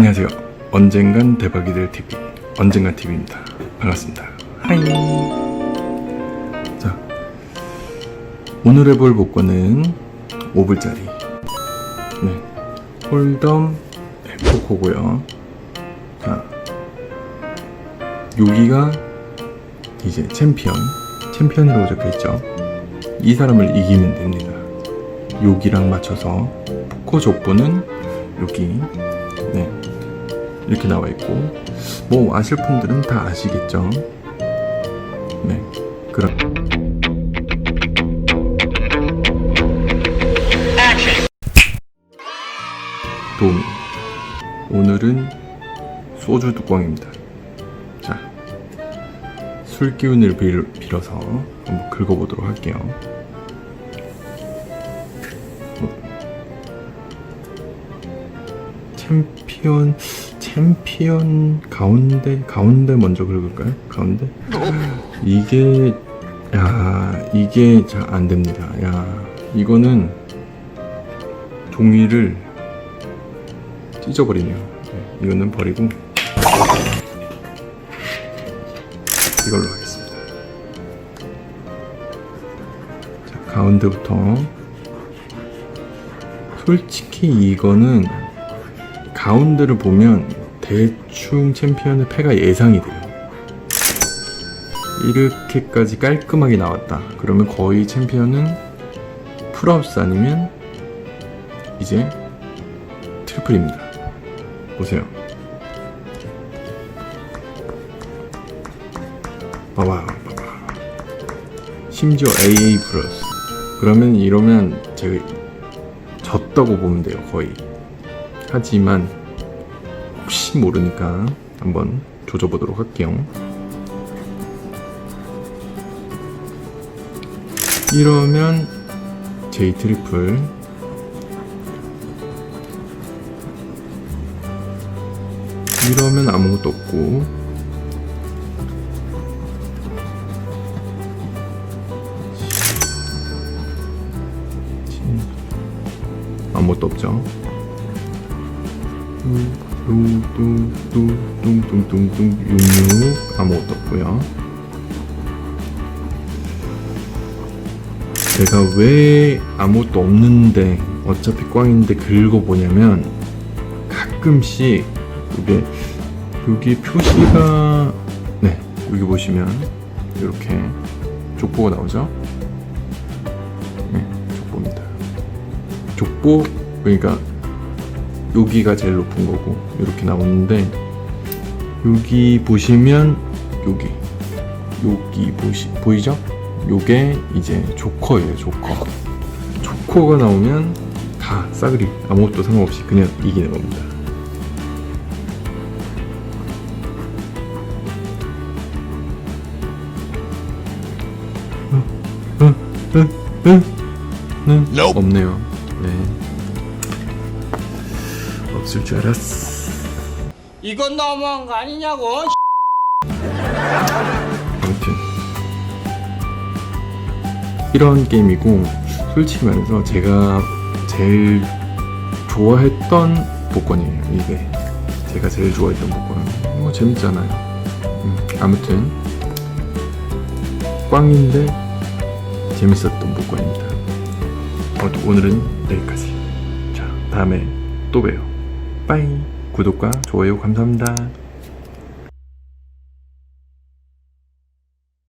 안녕하세요. 언젠간 대박이 될 TV 언젠간 TV입니다. 반갑습니다. 하이. 자, 오늘 해볼 복권은 5불짜리. 네, 홀덤 포코고요. 자, 여기가 이제 챔피언, 챔피언이라고 적혀있죠. 이 사람을 이기면 됩니다. 여기랑 맞춰서 포코 족보는 여기 네 이렇게 나와 있고 뭐 아실 분들은 다 아시겠죠? 네 그럼 도우미 오늘은 소주 뚜껑입니다. 자 술 기운을 빌, 빌어서 한번 긁어보도록 할게요. 챔피언 챔피언 가운데 가운데 먼저 긁을까요? 가운데 이게 야 이게 잘 안 됩니다. 야 이거는 종이를 찢어버리네요. 네, 이거는 버리고 이걸로 하겠습니다. 자 가운데부터 솔직히 이거는 가운데를 보면 대충 챔피언의 패가 예상이 돼요. 이렇게까지 깔끔하게 나왔다. 그러면 거의 챔피언은 풀하우스 아니면 이제 트리플입니다. 보세요. 봐봐, 봐봐. 심지어 AA 플러스. 그러면 이러면 제가 졌다고 보면 돼요, 거의. 하지만 혹시 모르니까 한번 조져보도록 할게요. 이러면 J 트리플 이러면 아무것도 없고 아무것도 없죠. 뚱뚱뚱뚱뚱뚱뚱 66 아무것도 없고요. 제가 왜 아무것도 없는데 어차피 꽝인데 긁어보냐면 가끔씩 이게 여기 표시가 네 여기 보시면 이렇게 족보가 나오죠? 네 족보입니다. 족보? 그러니까 여기가 제일 높은 거고 이렇게 나오는데 여기 보시면 여기 여기 보시 보이죠? 요게 이제 조커예요 조커. 조커가 나오면 다 싸그리 아무것도 상관없이 그냥 이기는 겁니다. 응, 응, 응, 응, 응. 없네요. 네 없을 줄 알았어. 이건 너무한 거 아니냐고. 아무튼. 이런 게임이고 솔직히 말해서 제가 제일 좋아했던 복권이에요 이게. 제가 제일 좋아했던 복권. 뭐 재밌잖아요. 음, 아무튼. 꽝인데 재밌었던 복권입니다. 아무튼 오늘은 여기까지. 자 다음에 또 봬요 빠이. 구독과 좋아요 감사합니다